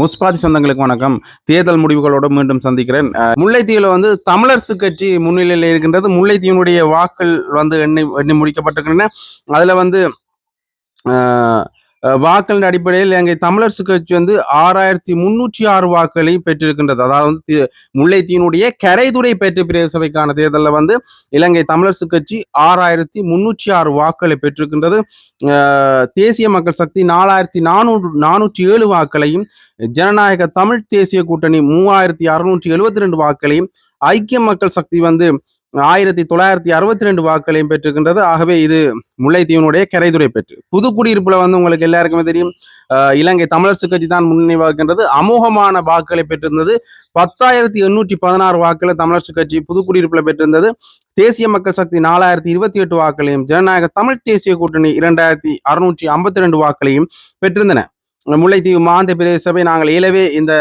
முஸ்பாதி சொந்தங்களுக்கு வணக்கம். தேர்தல் முடிவுகளோடு மீண்டும் சந்திக்கிறேன். முல்லைத்தீவில் வந்து தமிழரசு கட்சி முன்னிலையில் இருக்கின்றது. முல்லைத்தீவினுடைய வாக்கள் வந்து எண்ணி எண்ணி முடிக்கப்பட்டிருக்கின்றன. அதில் வந்து வாக்களின் அடிப்படையில் இலங்கை தமிழரசு கட்சி வந்து ஆறாயிரத்தி முன்னூற்றி ஆறு வாக்களை பெற்றிருக்கின்றது. அதாவது வந்து முல்லைத்தீனுடைய கரைதுறை பெற்று பிரதேச சபைக்கான தேர்தலில் வந்து இலங்கை தமிழரசு கட்சி ஆறாயிரத்தி முன்னூற்றி ஆறு வாக்களை பெற்றிருக்கின்றது. தேசிய மக்கள் சக்தி நாலாயிரத்தி நானூறு நானூற்றி ஏழு வாக்களையும் ஜனநாயக தமிழ் தேசிய கூட்டணி மூவாயிரத்தி அறுநூற்றி எழுபத்தி ரெண்டு வாக்களையும் ஐக்கிய மக்கள் சக்தி வந்து ஆயிரத்தி தொள்ளாயிரத்தி அறுபத்தி ரெண்டு வாக்குகளையும் பெற்றிருக்கின்றது. ஆகவே இது முல்லைத்தீவனுடைய கரைதுறை பெற்று. புதுக்குடியிருப்புல வந்து உங்களுக்கு எல்லாருக்குமே தெரியும். இலங்கை தமிழரசு கட்சி தான் முன்னணி வகிக்கின்றது அமோகமான வாக்குகளை பெற்றிருந்தது. பத்தாயிரத்தி எண்ணூற்றி பதினாறு வாக்குகளை தமிழரசு கட்சி புதுக்குடியிருப்புல பெற்றிருந்தது. தேசிய மக்கள் சக்தி நாலாயிரத்தி இருபத்தி எட்டு வாக்குகளையும் ஜனநாயக தமிழ் தேசிய கூட்டணி இரண்டாயிரத்தி அறுநூற்றி ஐம்பத்தி ரெண்டு வாக்களையும் பெற்றிருந்தன. முல்லைத்தீவு மாந்த பிரதேச சபை நாங்கள் இயலவே இந்த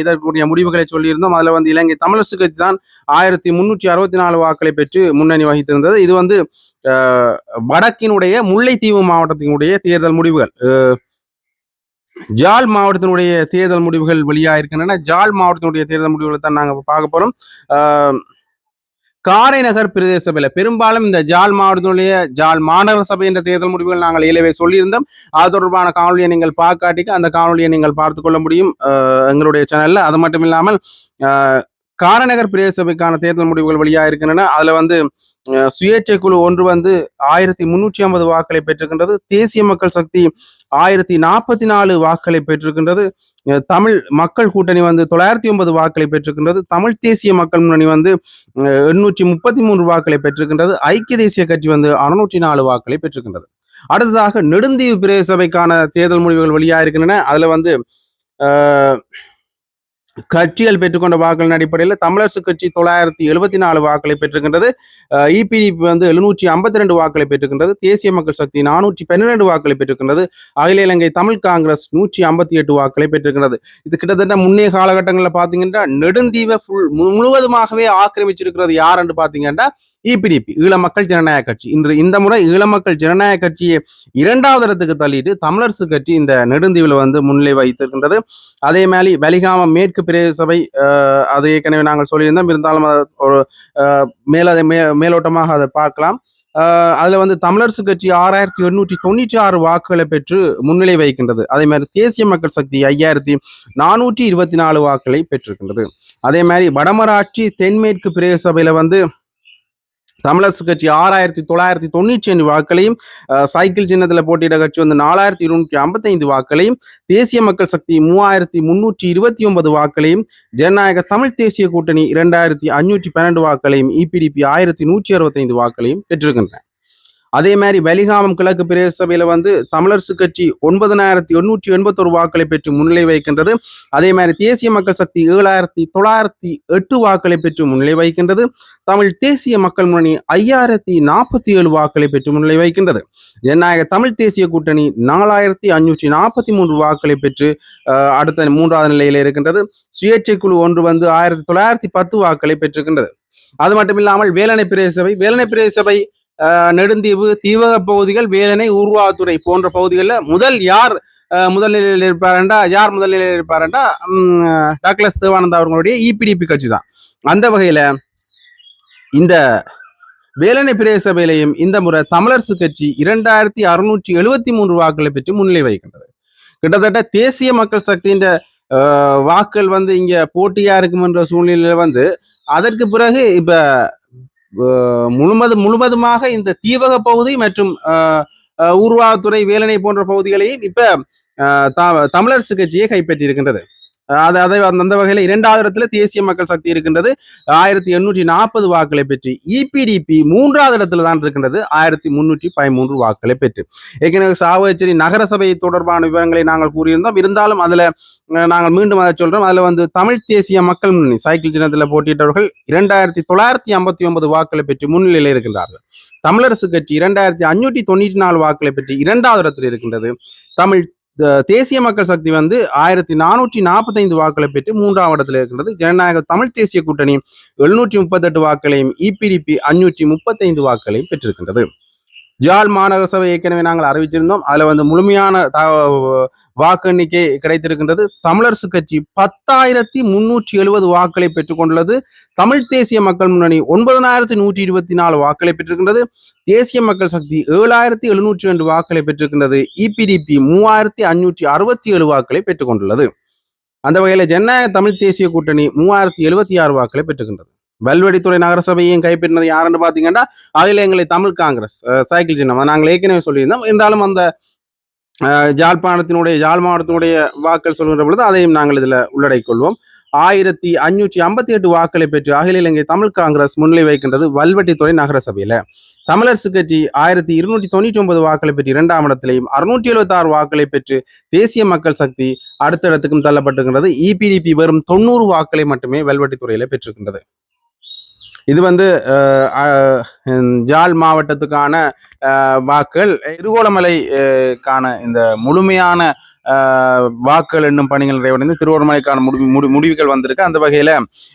இதற்குரிய முடிவுகளை சொல்லியிருந்தோம். அதுல வந்து இலங்கை தமிழரசு கட்சி தான் ஆயிரத்தி முன்னூற்றி அறுபத்தி நாலு வாக்களை பெற்று முன்னணி வகித்திருந்தது. இது வந்து வடக்கினுடைய முல்லைத்தீவு மாவட்டத்தினுடைய தேர்தல் முடிவுகள். அஹ், மாவட்டத்தினுடைய தேர்தல் முடிவுகள் வெளியாகிருக்கின்றன ஜால் மாவட்டத்தினுடைய தேர்தல் முடிவுகளை தான் நாங்கள் பார்க்க போகிறோம் காரைநகர் பிரதேச சபையில. பெரும்பாலும் இந்த ஜால் மாவட்டத்தினுடைய ஜால் மாநகர சபை என்ற தேர்தல் முடிவுகள் நாங்கள் இயலவே சொல்லியிருந்தோம். அது தொடர்பான காணொலியை நீங்கள் பார்க்காட்டிக்கு அந்த காணொலியை நீங்கள் பார்த்து கொள்ள முடியும். எங்களுடைய சேனல்ல அது மட்டும் இல்லாமல் காரநகர் பிரதேச சபைக்கான தேர்தல் முடிவுகள் வெளியாக இருக்கின்றன. அதுல வந்து சுயேட்சை குழு ஒன்று வந்து ஆயிரத்தி முன்னூற்றி ஐம்பது வாக்களை பெற்றிருக்கின்றது. தேசிய மக்கள் சக்தி ஆயிரத்தி நாற்பத்தி நாலு வாக்களை பெற்றிருக்கின்றது. தமிழ் மக்கள் கூட்டணி வந்து தொள்ளாயிரத்தி ஒன்பது வாக்களை பெற்றிருக்கின்றது. தமிழ் தேசிய மக்கள் முன்னணி வந்து எண்ணூற்றி முப்பத்தி மூன்று வாக்களை பெற்றிருக்கின்றது. ஐக்கிய தேசிய கட்சி வந்து அறுநூற்றி நாலு வாக்களை பெற்றிருக்கின்றது. அடுத்ததாக நெடுந்தீவு பிரதேச சபைக்கான தேர்தல் முடிவுகள் வெளியாக இருக்கின்றன. அதுல வந்து ஆஹ் கட்சிகள் பெற்றுக்கொண்ட வாக்களின் அடிப்படையில் தமிழரசு கட்சி தொள்ளாயிரத்தி எழுபத்தி நாலு வாக்களை பெற்றிருக்கின்றது. இபிடிபி வந்து எழுநூற்றி ஐம்பத்தி ரெண்டு வாக்களை பெற்றிருக்கின்றது. தேசிய மக்கள் சக்தி நானூற்றி பன்னிரெண்டு வாக்களை பெற்றிருக்கின்றது. அகில இலங்கை தமிழ் காங்கிரஸ் நூற்றி ஐம்பத்தி எட்டு வாக்களை பெற்றிருக்கின்றது. இது கிட்டத்தட்ட முன்னே காலகட்டங்களில் பார்த்தீங்கன்னா நெடுந்தீவை ஃபுல் முழுவதுமாகவே ஆக்கிரமிச்சிருக்கிறது யார் என்று பார்த்தீங்கன்னா இபிடிபி ஈழ மக்கள் ஜனநாயக கட்சி. இன்று இந்த முறை ஈழ மக்கள் ஜனநாயக கட்சியை இரண்டாவது இடத்துக்கு தள்ளிட்டு தமிழரசு கட்சி இந்த நெடுந்தீவில் வந்து முன்னிலை வைத்திருக்கின்றது அதே மாதிரி வலிகாம மேற்கு பிரதேச சபை அது ஏற்கனவே நாங்கள் சொல்லியிருந்தோம். இருந்தாலும் ஒரு மேலதை மேல அதை மே மேலோட்டமாக அதை பார்க்கலாம். அஹ், அதுல வந்து தமிழரசு கட்சி ஆறாயிரத்தி எண்ணூற்றி தொண்ணூற்றி ஆறு வாக்குகளை பெற்று முன்னிலை வைக்கின்றது அதே மாதிரி தேசிய மக்கள் சக்தி ஐயாயிரத்தி நானூற்றி இருபத்தி நாலு வாக்குகளை பெற்றிருக்கின்றது. அதே மாதிரி வடமராட்சி தென்மேற்கு பிரதேச சபையில வந்து தமிழரசு கட்சி ஆறாயிரத்தி தொள்ளாயிரத்தி தொண்ணூற்றி ஐந்து வாக்களையும் சைக்கிள் சின்னத்தில் போட்டியிட கட்சி வந்து நாலாயிரத்தி இருநூற்றி ஐம்பத்தைந்து வாக்களையும் தேசிய மக்கள் சக்தி மூவாயிரத்தி முன்னூற்றி இருபத்தி ஒன்பது வாக்களையும் ஜனநாயக தமிழ் தேசிய கூட்டணி இரண்டாயிரத்தி அஞ்சூற்றி பன்னெண்டு வாக்களையும் இபிடிபி ஆயிரத்தி நூற்றி அறுபத்தைந்து வாக்களையும் பெற்றிருக்கின்றன. அதே மாதிரி வலிகாமம் கிழக்கு பிரதேச வந்து தமிழரசு கட்சி ஒன்பதனாயிரத்தி எண்ணூற்றி எண்பத்தொரு வாக்களை பெற்று முன்னிலை வைக்கின்றது அதே மாதிரி தேசிய மக்கள் சக்தி ஏழாயிரத்தி தொள்ளாயிரத்தி எட்டு வாக்களை பெற்று முன்னிலை வைக்கின்றது தமிழ் தேசிய மக்கள் முன்னணி ஐயாயிரத்தி நாற்பத்தி ஏழு வாக்களை பெற்று முன்னிலை வைக்கின்றது ஜனநாயக தமிழ் தேசிய கூட்டணி நாலாயிரத்தி அஞ்சூற்றி நாற்பத்தி மூன்று வாக்களை பெற்று அடுத்த மூன்றாவது நிலையில் இருக்கின்றது. சுயேட்சை குழு ஒன்று வந்து ஆயிரத்தி தொள்ளாயிரத்தி பத்து வாக்களை பெற்றிருக்கின்றது. அது மட்டும் இல்லாமல் வேலனை பிரதேச சபை வேலணை பிரதேச சபை நெடுந்தீவு தீவக பகுதிகள் வேதனை ஊர்வாத்துறை போன்ற பகுதிகளில் முதல் யார் அஹ், இருப்பாரண்டா யார் முதல்நிலையில் இருப்பாரண்டா டாக்லஸ் தேவானந்தா அவர்களுடைய இபிடிபி கட்சி தான். அந்த வகையில இந்த வேலனை பிரதேச சபையிலையும் இந்த முறை தமிழரசு கட்சி இரண்டாயிரத்தி அறுநூற்றி எழுபத்தி மூன்று வாக்குகளை பெற்று முன்னிலை வைக்கின்றது கிட்டத்தட்ட தேசிய மக்கள் சக்தியின் அஹ், வாக்கள் வந்து இங்க போட்டியா இருக்கும் என்ற சூழ்நிலையில வந்து அதற்கு பிறகு இப்ப முழுமது முழுவதுமாக இந்த தீவக பகுதி மற்றும் அஹ், அஹ், ஊர்வாத்துறை வேலனை போன்ற பகுதிகளையும் இப்ப அஹ், தமிழரசு கட்சியை கைப்பற்றி இருக்கின்றது அது அதை அந்த அந்த இரண்டாவது இடத்துல தேசிய மக்கள் சக்தி இருக்கின்றது. ஆயிரத்தி எண்ணூற்றி நாற்பது வாக்களை பெற்று இபிடிபி மூன்றாவது இடத்துல தான் இருக்கின்றது. ஆயிரத்தி முன்னூற்றி பதிமூன்று வாக்களை பெற்று. ஏற்கனவே சாவகச்சேரி நகரசபை தொடர்பான விவரங்களை நாங்கள் கூறியிருந்தோம். இருந்தாலும் அதில் நாங்கள் மீண்டும் அதை சொல்றோம். அதில் வந்து தமிழ் தேசிய மக்கள் முன்னணி சைக்கிள் சின்னத்தில் போட்டியிட்டவர்கள் இரண்டாயிரத்தி தொள்ளாயிரத்தி ஐம்பத்தி ஒன்பது வாக்களை பெற்று முன்னிலையில் இருக்கின்றார்கள். தமிழரசு கட்சி இரண்டாயிரத்தி அஞ்சூற்றி தொண்ணூற்றி நாலு வாக்களை பெற்று இரண்டாவது இடத்தில் இருக்கின்றது. தமிழ் தேசிய மக்கள் சக்தி வந்து ஆயிரத்தி நானூற்றி நாற்பத்தைந்து வாக்களை பெற்று மூன்றாம் இடத்துல இருக்கின்றது. ஜனநாயக தமிழ் தேசிய கூட்டணி எழுநூற்றி முப்பத்தெட்டு வாக்களையும் இபிடிபி அஞ்சூற்றி முப்பத்தைந்து வாக்களையும் பெற்றிருக்கின்றது. ஜாழ் மாநகர சபை ஏற்கனவே நாங்கள் அறிவிச்சிருந்தோம். அதில் வந்து முழுமையான த- வாக்கு எண்ணிக்கை கிடைத்திருக்கின்றது. தமிழரசு கட்சி பத்தாயிரத்தி முன்னூற்றி எழுபது வாக்களை பெற்றுக்கொண்டுள்ளது தமிழ் தேசிய மக்கள் முன்னணி ஒன்பதனாயிரத்தி நூற்றி இருபத்தி நாலு வாக்களை பெற்றிருக்கின்றது. தேசிய மக்கள் சக்தி ஏழாயிரத்தி எழுநூற்றி ரெண்டு வாக்களை பெற்றிருக்கின்றது. இபிடிபி மூவாயிரத்தி அஞ்சூற்றி அறுபத்தி ஏழு வாக்களை பெற்றுக்கொண்டுள்ளது அந்த வகையில் ஜனநாயக தமிழ் தேசிய கூட்டணி மூவாயிரத்தி எழுபத்தி ஆறு வாக்களை பெற்றுக்கின்றது. வல்வெடித்துறை நகரசபையும் கைப்பற்றினது யாருன்னு பார்த்தீங்கன்னா அதில் எங்களை தமிழ் காங்கிரஸ் அஹ், சைக்கிள் சின்னம். நாங்கள் ஏற்கனவே சொல்லியிருந்தோம். என்றாலும் அந்த ஜாழ்ப்பாணத்தினுடைய ஜாழ் யாழ் மாவட்டத்தினுடைய வாக்கள் சொல்கின்ற பொழுது அதையும் நாங்கள் இதில் உள்ளடக்கிக் கொள்வோம். ஆயிரத்தி அஞ்சூற்றி ஐம்பத்தி எட்டு வாக்களை பெற்று அகில இலங்கை தமிழ் காங்கிரஸ் முன்னிலை வைக்கின்றது வல்வெட்டித்துறை நகரசபையில. தமிழரசு கட்சி ஆயிரத்தி இருநூற்றி தொண்ணூற்றி ஒன்பது வாக்களை பெற்று இரண்டாம் இடத்திலையும் அறுநூற்றி எழுபத்தி ஆறு வாக்களை பெற்று தேசிய மக்கள் சக்தி அடுத்த இடத்துக்கும் தள்ளப்பட்டிருக்கின்றது இபிடிபி வெறும் தொண்ணூறு வாக்களை மட்டுமே வல்வெட்டித்துறையில் பெற்றிருக்கின்றது. இது வந்து அஹ், ஜாழ் மாவட்டத்துக்கான அஹ், வாக்கள் திருகோணமலை இந்த முழுமையான அஹ், வாக்கள் என்னும் பணிகள் நிறைவடைந்து திருவோணமலைக்கான முடிவு முடி முடிவுகள் வந்திருக்கு. அந்த வகையில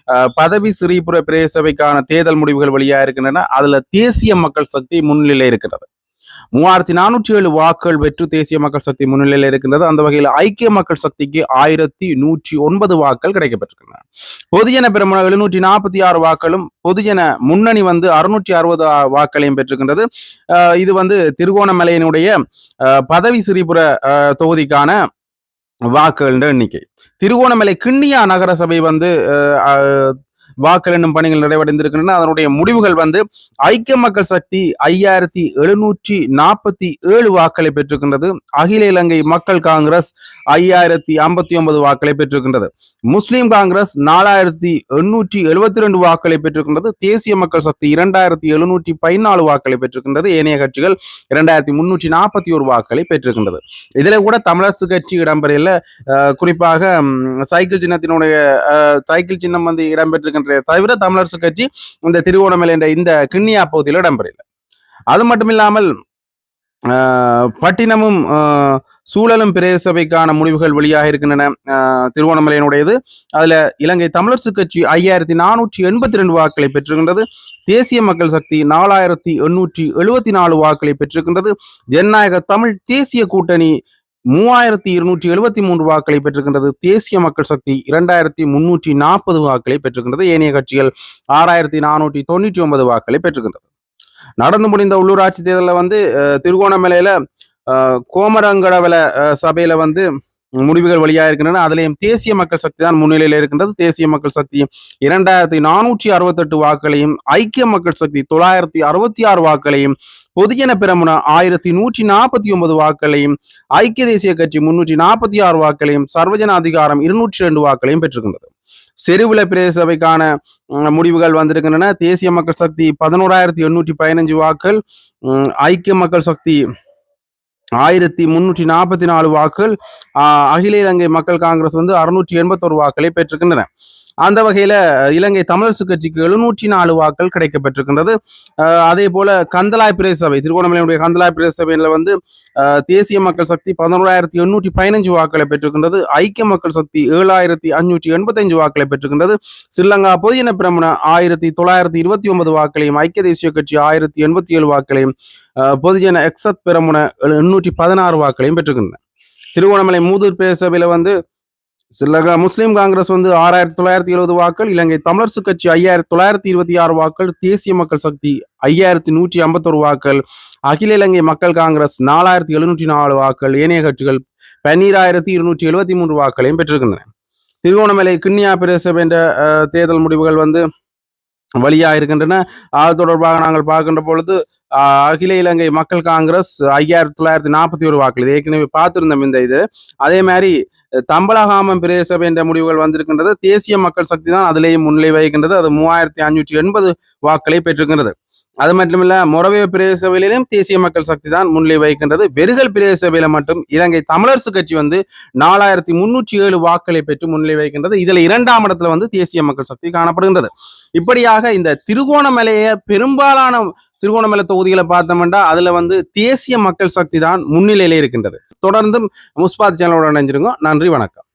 அஹ், பதவி சிறீபுர பிரதேச சபைக்கான தேர்தல் முடிவுகள் வெளியாக இருக்கின்றன அதுல தேசிய மக்கள் சக்தி முன்னிலை இருக்கிறது. மூவாயிரத்தி நானூற்றி ஏழு வாக்குகள் பெற்று தேசிய மக்கள் சக்தி முன்னிலையில் இருக்கின்றது. அந்த வகையில் ஐக்கிய மக்கள் சக்திக்கு ஆயிரத்தி நூற்றி ஒன்பது வாக்கள் கிடைக்கப்பட்டிருக்கின்றன. பொதுஜன பெருமன எழுநூற்றி நாற்பத்தி ஆறு வாக்களும் பொதுஜன முன்னணி வந்து அறுநூற்றி அறுபது வாக்களையும் பெற்றிருக்கின்றது. அஹ் இது வந்து திருகோணமலையினுடைய அஹ், பதவி சிறிபுர அஹ், தொகுதிக்கான வாக்குகள் எண்ணிக்கை. திருகோணமலை கிண்ணியா நகரசபை வந்து அஹ், வாக்கள் என்னும் பணிகள் நிறைவடைந்திருக்கின்றன. அதனுடைய முடிவுகள் வந்து ஐக்கிய மக்கள் சக்தி ஐயாயிரத்தி எழுநூற்றி நாற்பத்தி ஏழு வாக்களை பெற்றிருக்கின்றது. அகில இலங்கை மக்கள் காங்கிரஸ் ஐயாயிரத்தி ஐம்பத்தி ஒன்பது வாக்களை பெற்றிருக்கின்றது. முஸ்லிம் காங்கிரஸ் நாலாயிரத்தி எண்ணூற்றி எழுபத்தி ரெண்டு வாக்களை பெற்றிருக்கின்றது. தேசிய மக்கள் சக்தி இரண்டாயிரத்தி எழுநூற்றி பதினாலு வாக்களை பெற்றிருக்கின்றது. ஏனைய கட்சிகள் இரண்டாயிரத்தி முன்னூற்றி நாற்பத்தி ஒரு வாக்களை பெற்றிருக்கின்றது. இதுல கூட தமிழரசு கட்சி இடம்பெறையில் அஹ், குறிப்பாக சைக்கிள் சின்னத்தினுடைய அஹ், சைக்கிள் சின்னம் வந்து இடம்பெற்றிருக்கின்ற தவிர தமிழரசு கட்சி இந்த திருவோணமலை என்ற இந்த கிண்ணியா பகுதியில் இடம்பெறல அது மட்டும் இல்லாமல் பட்டினமும் சூழலும் பிரதேச சபைக்கான முடிவுகள் வெளியாக இருக்கின்றன திருவோணமலையினுடையது அதுல இலங்கை தமிழரசு கட்சி ஐயாயிரத்தி நானூற்றி எண்பத்தி ரெண்டு வாக்களை பெற்றிருக்கின்றது. தேசிய மக்கள் சக்தி நாலாயிரத்தி எண்ணூற்றி எழுபத்தி நாலு வாக்களை பெற்றிருக்கின்றது. ஜனநாயக தமிழ் தேசிய கூட்டணி மூவாயிரத்தி இருநூற்றி எழுபத்தி மூன்று வாக்களை பெற்றிருக்கின்றது. தேசிய மக்கள் சக்தி இரண்டாயிரத்தி முன்னூற்றி நாற்பது வாக்களை பெற்றிருக்கின்றது. ஏனைய கட்சிகள் ஆறாயிரத்தி நானூற்றி தொண்ணூற்றி ஒன்பது வாக்களை பெற்றிருக்கின்றது. நடந்து முடிந்த உள்ளூராட்சி தேர்தலில் வந்து அஹ், திருகோணமலையில அஹ், கோமரங்கடவல அஹ், சபையில வந்து முடிவுகள் வெளியாக இருக்கின்றன. அதுலேயும் தேசிய மக்கள் சக்தி தான் முன்னிலையில் இருக்கின்றது. தேசிய மக்கள் சக்தி இரண்டாயிரத்தி நானூற்றி அறுபத்தெட்டு வாக்களையும் ஐக்கிய மக்கள் சக்தி தொள்ளாயிரத்தி அறுபத்தி ஆறு வாக்களையும் பொதுஜன பிரமுன ஆயிரத்தி நூற்றி நாற்பத்தி ஒன்பது வாக்களையும் ஐக்கிய தேசிய கட்சி முன்னூற்றி நாற்பத்தி ஆறு வாக்களையும் சர்வஜன அதிகாரம் இருநூற்றி ரெண்டு வாக்களையும் பெற்றிருக்கின்றது. செருவில பிரதேச சபைக்கான முடிவுகள் வந்திருக்கின்றன. தேசிய மக்கள் சக்தி பதினோராயிரத்தி எண்ணூற்றி பதினஞ்சு வாக்கள் ஐக்கிய மக்கள் சக்தி ஆயிரத்தி முன்னூற்றி நாற்பத்தி நாலு வாக்குகள் அகில இலங்கை மக்கள் காங்கிரஸ் வந்து அறுநூற்றி எண்பத்தோரு வாக்களை பெற்றிருக்கின்றன. அந்த வகையில இலங்கை தமிழரசு கட்சிக்கு எழுநூற்றி நாலு வாக்கள் கிடைக்கப்பட்டிருக்கின்றது. அதே போல கந்தலாய் பிரதேசபை திருகோணமலையுடைய கந்தலாய் பிரதேசபையில வந்து தேசிய மக்கள் சக்தி பதினோராயிரத்தி எண்ணூற்றி பதினஞ்சு வாக்களை பெற்றிருக்கின்றது. ஐக்கிய மக்கள் சக்தி ஏழாயிரத்தி அஞ்சூற்றி எண்பத்தஞ்சு வாக்களை பெற்றிருக்கின்றது. ஸ்ரீலங்கா பொதுஜன பிரமுன ஆயிரத்தி தொள்ளாயிரத்தி இருபத்தி ஒன்பது வாக்களையும் ஐக்கிய தேசிய கட்சி ஆயிரத்தி எண்பத்தி ஏழு வாக்களையும் பொதுஜன எக்ஸத் பிரமுன எண்ணூற்றி பதினாறு வாக்களையும் பெற்றிருக்கின்றன. திருகோணமலை மூதூர் பிரதேசபையில வந்து சில்லக முஸ்லீம் காங்கிரஸ் வந்து ஆறாயிரத்தி தொள்ளாயிரத்தி எழுபது வாக்கள் இலங்கை தமிழரசு கட்சி ஐயாயிரத்தி தொள்ளாயிரத்தி இருபத்தி ஆறு வாக்கள் தேசிய மக்கள் சக்தி ஐயாயிரத்தி நூற்றி ஐம்பத்தொரு வாக்கள் அகில இலங்கை மக்கள் காங்கிரஸ் நாலாயிரத்தி எழுநூற்றி நாலு வாக்கள் ஏனைய கட்சிகள் பன்னீராயிரத்தி இருநூற்றி எழுபத்தி மூன்று வாக்களையும் பெற்றிருக்கின்றன. திருவோணமலை கிண்ணியா பிரதேசம் என்ற தேர்தல் முடிவுகள் வந்து வழியாக இருக்கின்றன அது தொடர்பாக நாங்கள் பார்க்கின்ற பொழுது ஆஹ், அகில இலங்கை மக்கள் காங்கிரஸ் ஐயாயிரத்தி தொள்ளாயிரத்தி நாற்பத்தி ஒரு வாக்கள் இது ஏற்கனவே பார்த்திருந்தோம் இந்த இது. அதே மாதிரி தம்பலகாமம் பிரதேசம் என்ற முடிவுகள் வந்திருக்கின்றது. தேசிய மக்கள் சக்தி தான் அதிலேயும் முன்னிலை வகிக்கின்றது. அது மூவாயிரத்தி அஞ்சூற்றி எண்பது வாக்களை பெற்றிருக்கின்றது. அது மட்டும் இல்ல மொரவே பிரதேச சபையிலும் தேசிய மக்கள் சக்தி தான் முன்னிலை வகிக்கின்றது. வெறுகல் பிரதேச சபையில மட்டும் இலங்கை தமிழரசு கட்சி வந்து நாலாயிரத்தி முன்னூற்றி ஏழு வாக்களை பெற்று முன்னிலை வகிக்கின்றது. இதுல இரண்டாம் இடத்துல வந்து தேசிய மக்கள் சக்தி காணப்படுகின்றது. இப்படியாக இந்த திருகோணமலைய பெரும்பாலான திருகோணமலை தொகுதிகளை பார்த்தோம்னா அதுல வந்து தேசிய மக்கள் சக்தி தான் முன்னிலையில இருக்கின்றது. தொடர்ந்தும் முஸ்பாத் சேனலோட இணைஞ்சிருங்க நன்றி வணக்கம்.